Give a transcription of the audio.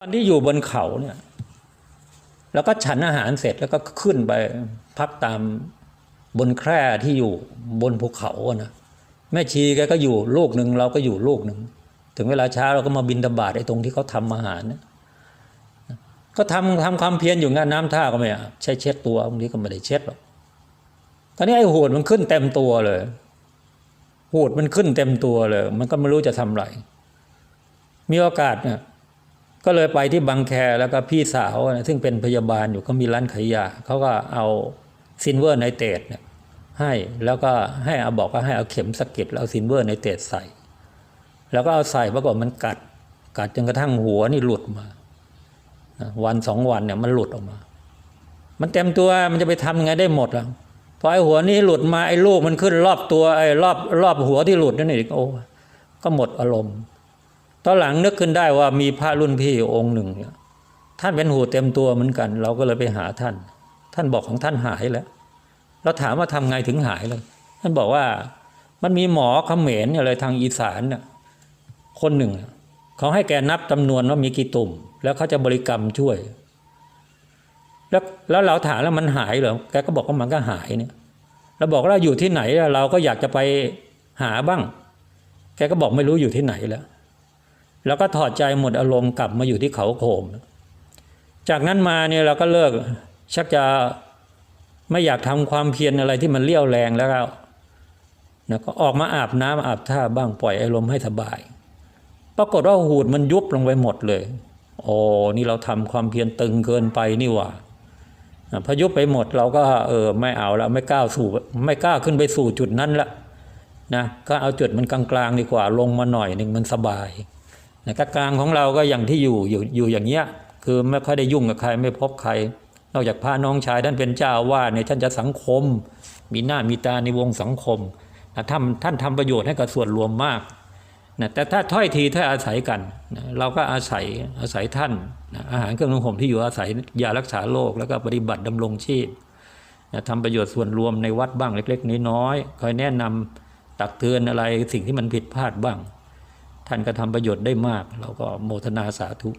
ตอนที่อยู่บนเขาเนี่ย แล้วก็ฉันอาหารเสร็จแล้วก็ขึ้นไปพักตามบนแคร่ที่อยู่บนภูเขาอะนะแม่ชีแกก็อยู่ลูกหนึ่งเราก็อยู่ลูกหนึ่งถึงเวลาเช้าเราก็มาบินตบาตไอ้ตรงที่เขาทำอาหารเนี่ยก็ทำทำความเพียรอยู่งานน้ำท่าก็ไม่อาบใช้เช็ดตัวบางทีก็ไม่ได้เช็ดหรอกตอนนี้ไอ้หูดมันขึ้นเต็มตัวเลยหูดมันขึ้นเต็มตัวเลย มันก็ไม่รู้จะทำไรมีโอกาสเนี่ย ก็เลยไปที่บางแคแล้วก็พี่สาวซึ่งเป็นพยาบาลอยู่ก็มีร้านขายยาเขาก็เอาซินเวอร์ไนเตรตเนี่ยให้แล้วก็ให้เอาบอกว่าให้เอาเข็มสะกิดแล้วเอาซินเวอร์ไนเตรตใส่ แล้วก็เอาใส่ปรากฏมันกัด กัดจนกระทั่งหัวนี่หลุดมา วันสองวันเนี่ยมันหลุดออกมา มันเต็มตัวมันจะไปทำยังไงได้หมดล่ะพอไอ้หัวนี้หลุดมาไอ้ลูกมันขึ้นรอบตัวไอ้รอบรอบหัวที่หลุดนั่นเองโอ้ก็หมดอารมณ์ ตอนหลังนึกขึ้นได้ว่ามีพระรุ่นพี่องค์หนึ่งเนี่ยท่านเป็นหูเต็มตัวเหมือนกัน เราก็เลยไปหาท่าน ท่านบอกของท่านหายแล้ว เราถามว่าทำไงถึงหายเลยท่านบอกว่ามันมีหมอเขมรอะไรทางอีสานเนี่ยคนหนึ่งเขาให้แกนับจำนวนว่ามีกี่ตุ่ม แล้วเขาจะบริกรรมช่วย แล้วแล้วเราถามแล้วมันหายเหรอแกก็บอกว่ามันก็หายเนี่ยเราบอกว่าอยู่ที่ไหนเราก็อยากจะไปหาบ้าง แกก็บอกไม่รู้อยู่ที่ไหนแล้ว แล้วก็ถอดใจหมดอารมณ์กลับมาอยู่ที่เขาโคมจากนั้นมาเนี่ยเราก็เลิกชักจะไม่อยากทำความเพียรอะไรที่มันเลี้ยวแรงแล้วนะก็ออกมาอาบน้ำอาบท่าบ้างปล่อยอารมณ์ให้สบาย ปรากฏว่าหูดมันยุบลงไปหมดเลย โอ้นี่เราทำความเพียรตึงเกินไปนี่หว่าพยุบไปหมดเราก็เออไม่เอาแล้วไม่กล้าสู่ไม่กล้าขึ้นไปสู่จุดนั้นละนะก็เอาจุดมันกลางๆดีกว่าลงมาหน่อยหนึ่งมันสบาย นะกลางของเราก็อย่างที่อยู่อยู่อยู่อย่างเงี้ยคือไม่ค่อยได้ยุ่งกับใครไม่พบใคร นอกจากพระน้องชายท่านเป็นเจ้าวาสเนี่ยท่านจะสังคม มีหน้ามีตาในวงสังคมนะท่านท่านทำประโยชน์ให้กับส่วนรวมมากนะแต่ถ้าถ้อยทีถ้าอาศัยกันนะเราก็อาศัยอาศัยท่านนะอาหารเครื่องนุ่งห่มที่อยู่อาศัยยารักษาโรคแล้วก็ปฏิบัติดำรงชีพนะทำประโยชน์ส่วนรวมในวัดบ้างเล็ก ๆ น้อยๆคอยแนะนำตักเตือนอะไรสิ่งที่มันผิดพลาดบ้าง ท่านก็ทำประโยชน์ได้มาก เราก็โมทนาสาธุ